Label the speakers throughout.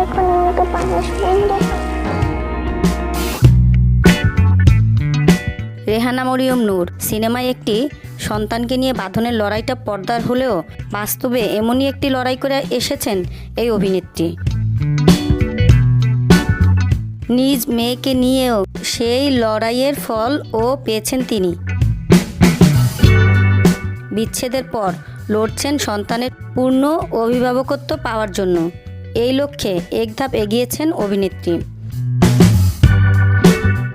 Speaker 1: এখন আমাকে পানিশমেন্ট
Speaker 2: রেহানা মরিয়ম নূর, সিনেমায় একটি সন্তানকে নিয়ে বাঁধনের লড়াইটা পর্দার হলেও বাস্তবে এমনই একটি লড়াই করে এসেছেন এই অভিনেত্রী। নিজ মেয়েকে নিয়েও সেই লড়াইয়ের ফল ও পেয়েছেন তিনি। বিচ্ছেদের পর লড়ছেন সন্তানের পূর্ণ অভিভাবকত্ব পাওয়ার জন্য। এই লক্ষ্যে এক ধাপ এগিয়েছেন অভিনেত্রী।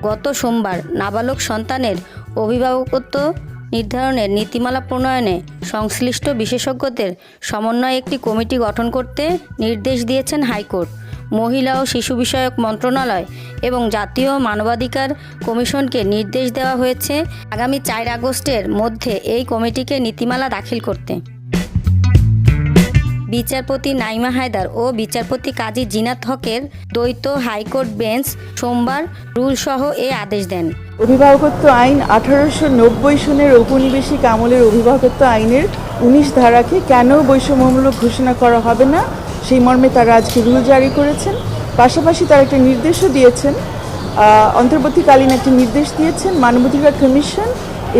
Speaker 2: গত সোমবার নাবালক সন্তানের অভিভাবকত্ব নির্ধারণের নীতিমালা প্রণয়নে সংশ্লিষ্ট বিশেষজ্ঞদের সমন্বয়ে একটি কমিটি গঠন করতে নির্দেশ দিয়েছেন হাইকোর্ট, মহিলা ও শিশু বিষয়ক মন্ত্রণালয় এবং জাতীয় মানবাধিকার কমিশনকে নির্দেশ দেওয়া হয়েছে আগামী চার আগস্টের মধ্যে এই কমিটিকে নীতিমালা দাখিল করতে। বিচারপতি নাইমা হায়দার ও বিচারপতি কাজী জিনাত হকের দ্বৈত হাইকোর্ট বেঞ্চ সোমবার রুলসহ এ আদেশ দেন।
Speaker 3: অভিভাবকত্ব আইন আঠারোশো নব্বই সনের ঔপনিবেশিক আমলের অভিভাবকত্ব আইনের উনিশ ধারাকে কেন বৈষম্যমূলক ঘোষণা করা হবে না, সেই মর্মে তারা আজকে রুল জারি করেছেন। পাশাপাশি তারা একটা নির্দেশও দিয়েছেন অন্তর্বর্তীকালীন একটি নির্দেশ দিয়েছেন মানবাধিকার কমিশন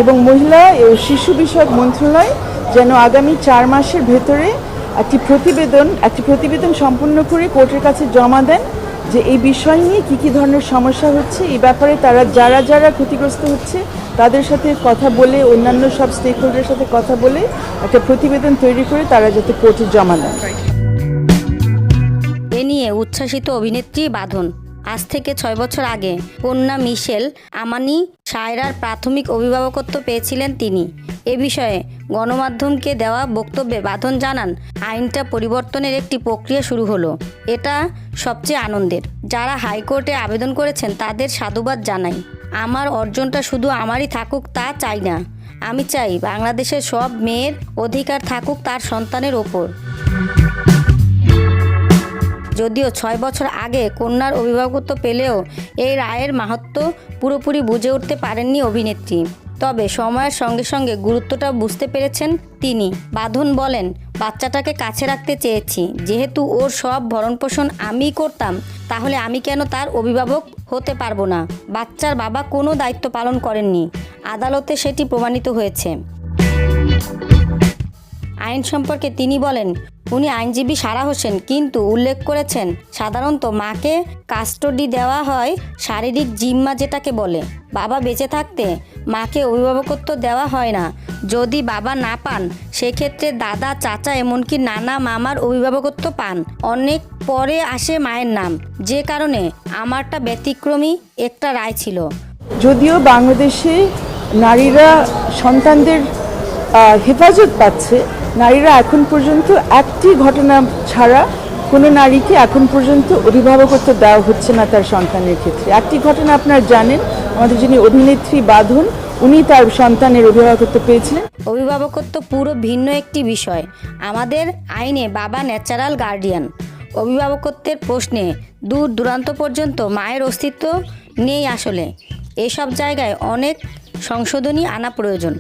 Speaker 3: এবং মহিলা ও শিশু বিষয়ক মন্ত্রণালয় যেন আগামী চার মাসের ভেতরে একটি প্রতিবেদন একটি প্রতিবেদন সম্পূর্ণ করে কোর্টের কাছে জমা দেন যে এই বিষয় নিয়ে কী কী ধরনের সমস্যা হচ্ছে। এই ব্যাপারে তারা যারা যারা ক্ষতিগ্রস্ত হচ্ছে, তাদের সাথে কথা বলে, অন্যান্য সব স্টেক সাথে কথা বলে একটা প্রতিবেদন তৈরি করে তারা যাতে কোর্টে জমা দেন।
Speaker 2: এ নিয়ে উচ্ছ্বাসিত অভিনেত্রী বাঁধন। আজ থেকে ছয় বছর আগে কন্যা মিশেল আমানি সায়রার প্রাথমিক অভিভাবকত্ব পেয়েছিলেন তিনি। এ বিষয়ে গণমাধ্যমকে দেওয়া বক্তব্যে বাঁধন জানান, আইনটা পরিবর্তনের একটি প্রক্রিয়া শুরু হলো। এটা সবচেয়ে আনন্দের। যারা হাইকোর্টে আবেদন করেছেন তাদের সাধুবাদ জানাই। আমার অর্জনটা শুধু আমারই থাকুক তা চাই না। আমি চাই বাংলাদেশের সব মেয়ের অধিকার থাকুক তার সন্তানের ওপর। যদিও ছয় বছর আগে কন্যার অভিভাবকত্ব পেলেও এই রায়ের মাহাত্ম পুরোপুরি বুঝে উঠতে পারেননি অভিনেত্রী। তবে সময়ের সঙ্গে সঙ্গে গুরুত্বটা বুঝতে পেরেছেন তিনি। বাঁধন বলেন, বাচ্চাটাকে কাছে রাখতে চেয়েছি। যেহেতু ওর সব ভরণপোষণ আমিই করতাম, তাহলে আমি কেন তার অভিভাবক হতে পারব না? বাচ্চার বাবা কোনো দায়িত্ব পালন করেননি। আদালতে সেটি প্রমাণিত হয়েছে। আইন সম্পর্কে তিনি বলেন উনি আইনজীবী সারা হোসেন, কিন্তু উল্লেখ করেছেন, সাধারণত মাকে কাস্টডি দেওয়া হয় শারীরিক জিম্মা যেটাকে বলে। বাবা বেঁচে থাকতে মাকে অভিভাবকত্ব দেওয়া হয় না। যদি বাবা না পান, সেক্ষেত্রে দাদা, চাচা এমনকি নানা মামার অভিভাবকত্ব পান। অনেক পরে আসে মায়ের নাম। যে কারণে আমারটা ব্যতিক্রমী একটা রায় ছিল।
Speaker 3: যদিও বাংলাদেশে নারীরা সন্তানদের হেফাজত পাচ্ছে নারীরা এখন পর্যন্ত একটি ঘটনা ছাড়া কোনো নারীকে এখন পর্যন্ত অভিভাবকত্ব দেওয়া হচ্ছে না তার সন্তানের ক্ষেত্রে। একটি ঘটনা আপনারা জানেন, আমাদের যিনি অভিনেত্রী বাঁধন, উনি তার সন্তানের অভিভাবকত্ব পেয়েছিলেন।
Speaker 2: অভিভাবকত্ব পুরো ভিন্ন একটি বিষয়। আমাদের আইনে বাবা ন্যাচারাল গার্ডিয়ান। অভিভাবকত্বের প্রশ্নে দূর দূরান্ত পর্যন্ত মায়ের অস্তিত্ব নেই আসলে। এসব জায়গায় অনেক সংশোধনী আনা প্রয়োজন।